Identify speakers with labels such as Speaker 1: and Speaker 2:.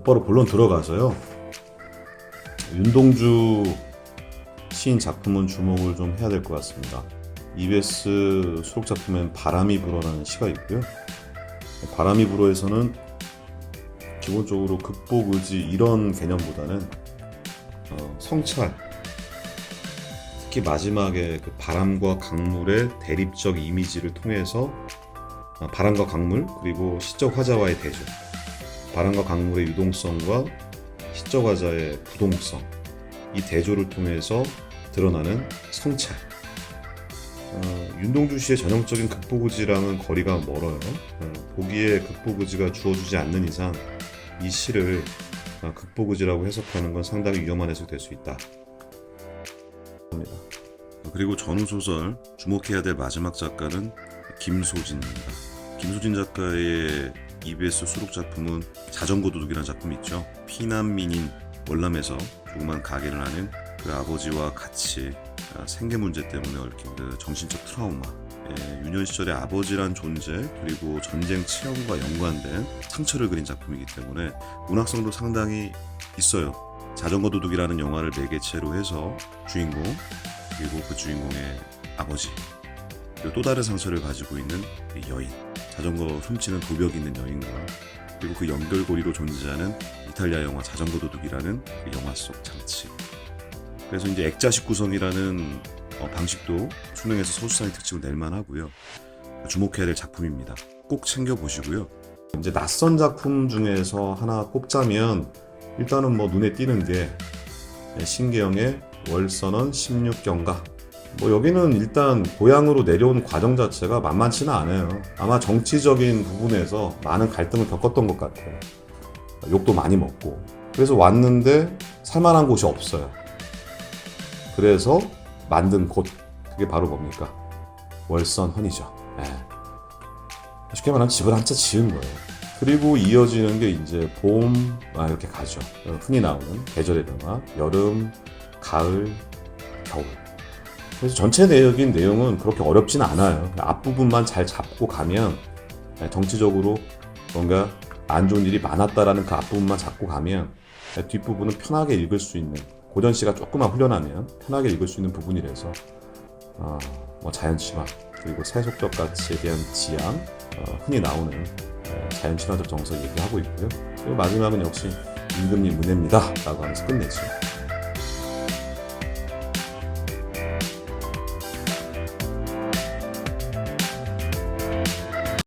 Speaker 1: 곧바로 본론 들어가서요. 윤동주 시인 작품은 주목을 좀 해야 될 것 같습니다. EBS 수록 작품엔 바람이 불어라는 시가 있고요. 바람이 불어에서는 기본적으로 극복 의지 이런 개념보다는 어, 성찰 특히 마지막에 그 바람과 강물의 대립적 이미지를 통해서 어, 바람과 강물 그리고 시적 화자와의 대조 바람과 강물의 유동성과 시적 화자의 부동성 이 대조를 통해서 드러나는 성찰 어, 윤동주 씨의 전형적인 극복의지랑은 거리가 멀어요. 어, 보기에 극복의지가 주어주지 않는 이상 이 시를 어, 극복의지라고 해석하는 건 상당히 위험한 해석이 될수 있다. 어, 그리고 전후 소설 주목해야 될 마지막 작가는 김소진입니다. 김소진 작가의 EBS 수록 작품은 자전거 도둑이라는 작품이 있죠. 피난민인 월남에서 조그만 가게를 하는 그 아버지와 같이 아, 생계 문제 때문에 얽힌 그 정신적 트라우마 예, 유년 시절의 아버지란 존재 그리고 전쟁 체험과 연관된 상처를 그린 작품이기 때문에 문학성도 상당히 있어요. 자전거 도둑이라는 영화를 매개체로 해서 주인공 그리고 그 주인공의 아버지 그리고 또 다른 상처를 가지고 있는 이 여인 자전거 훔치는 도벽이 있는 여인과 그리고 그 연결고리로 존재하는 이탈리아 영화 자전거 도둑이라는 그 영화 속 장치 그래서 이제 액자식 구성이라는 어, 방식도 수능에서 소수상의 특징을 낼 만 하고요. 주목해야 될 작품입니다. 꼭 챙겨 보시고요. 이제 낯선 작품 중에서 하나 꼽자면 일단은 뭐 눈에 띄는 게 신계영의 월선언 16경가. 뭐 여기는 일단 고향으로 내려온 과정 자체가 만만치는 않아요. 아마 정치적인 부분에서 많은 갈등을 겪었던 것 같아요. 욕도 많이 먹고. 그래서 왔는데 살만한 곳이 없어요. 그래서 만든 곳 그게 바로 뭡니까 월선헌이죠. 예. 쉽게 말하면 집을 한 채 지은 거예요. 그리고 이어지는 게 이제 봄 아, 이렇게 가죠. 어, 흔히 나오는 계절의 변화, 여름, 가을, 겨울. 그래서 전체 내역인 내용은 그렇게 어렵진 않아요. 앞부분만 잘 잡고 가면 예, 정치적으로 뭔가 안 좋은 일이 많았다라는 그 앞부분만 잡고 가면 예, 뒷부분은 편하게 읽을 수 있는 고전 씨가 조금만 훈련하면 편하게 읽을 수 있는 부분이라서 어, 뭐 자연 친화 그리고 세속적 가치에 대한 지향 어, 흔히 나오는 에, 자연 친화적 정서 얘기하고 있고요. 그리고 마지막은 역시 임금님 은혜입니다라고 하면서 끝내죠.